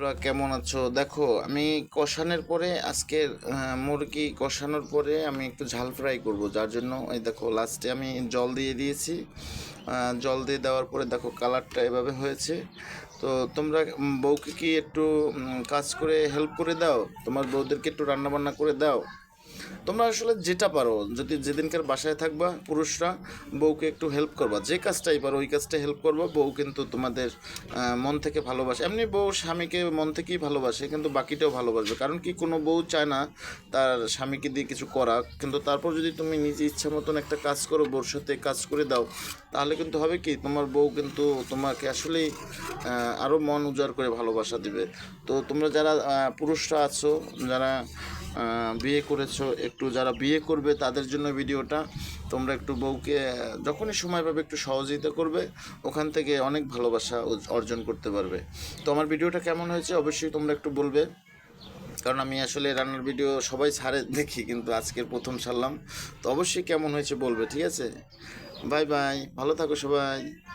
তোমরা কেমন আছো? দেখো, আমি কষানোর পরে, আজকের মুরগি কষানোর পরে আমি একটু ঝাল ফ্রাই করব। যার জন্য, এই দেখো লাস্টে আমি জল দিয়ে দিয়েছি। জল দিয়ে দেওয়ার পরে দেখো কালারটা এভাবে হয়েছে। তো তোমরা বউকে কি একটু কাজ করে হেল্প করে দাও? তোমার বউদেরকে একটু রান্না বান্না করে দাও? তোমরা আসলে যেটা পারো, যদি যেদিনকার বাসায় থাকবা পুরুষরা, বউকে একটু হেল্প করবা। যে কাজটাই পারো, ওই কাজটা হেল্প করবা, বউ কিন্তু তোমাদের মন থেকে ভালোবাসে। এমনি বউ স্বামীকে মন থেকেই ভালোবাসে, কিন্তু বাকিটাও ভালোবাসবে। কারণ কি, কোনো বউ চায় না তার স্বামীকে দিয়ে কিছু করা। কিন্তু তারপর যদি তুমি নিজে ইচ্ছা মতন একটা কাজ করো, বউর সাথে কাজ করে দাও, তাহলে কিন্তু হবে কি, তোমার বউ কিন্তু তোমাকে আসলেই আরও মন উজাড় করে ভালোবাসা দিবে। তো তোমরা যারা পুরুষরা আছো, যারা বিয়ে করেছ একটু যারা বিয়ে করবে তাদের জন্য ভিডিওটা, তোমরা একটু বউকে, যখনই সময় পাবে একটু সহযোগিতা করবে, ওখান থেকে অনেক ভালোবাসা অর্জন করতে পারবে। তো আমার ভিডিওটা কেমন হয়েছে অবশ্যই তোমরা একটু বলবে। কারণ আমি আসলে রান্নার ভিডিও সবাই ছাড়ে দেখি, কিন্তু আজকের প্রথম ছাড়লাম। তো অবশ্যই কেমন হয়েছে বলবে, ঠিক আছে? বাই বাই, ভালো থাকো সবাই।